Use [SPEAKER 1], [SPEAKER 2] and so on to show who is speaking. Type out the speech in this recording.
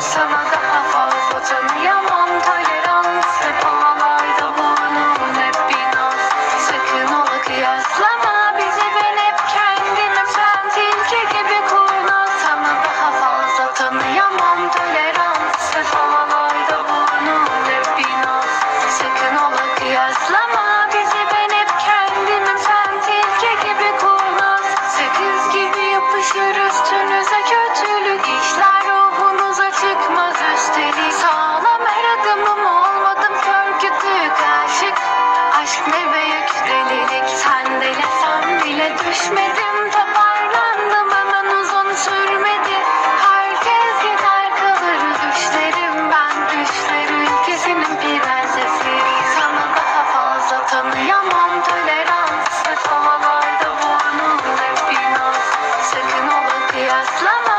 [SPEAKER 1] Sana daha fazla tanıyamam Seni sağlam aradım ama olmadım kör aşık. Aşk ne büyük delilik sen delesem bile düşmedim Toparlandım hemen uzun sürmedi. Herkes yeter kalır düşlerim ben düşler ülkesinin prensesi Sana daha fazla tanıyamam. Toleransı Kovalarda bulunur hep inan Sakın olur kıyaslama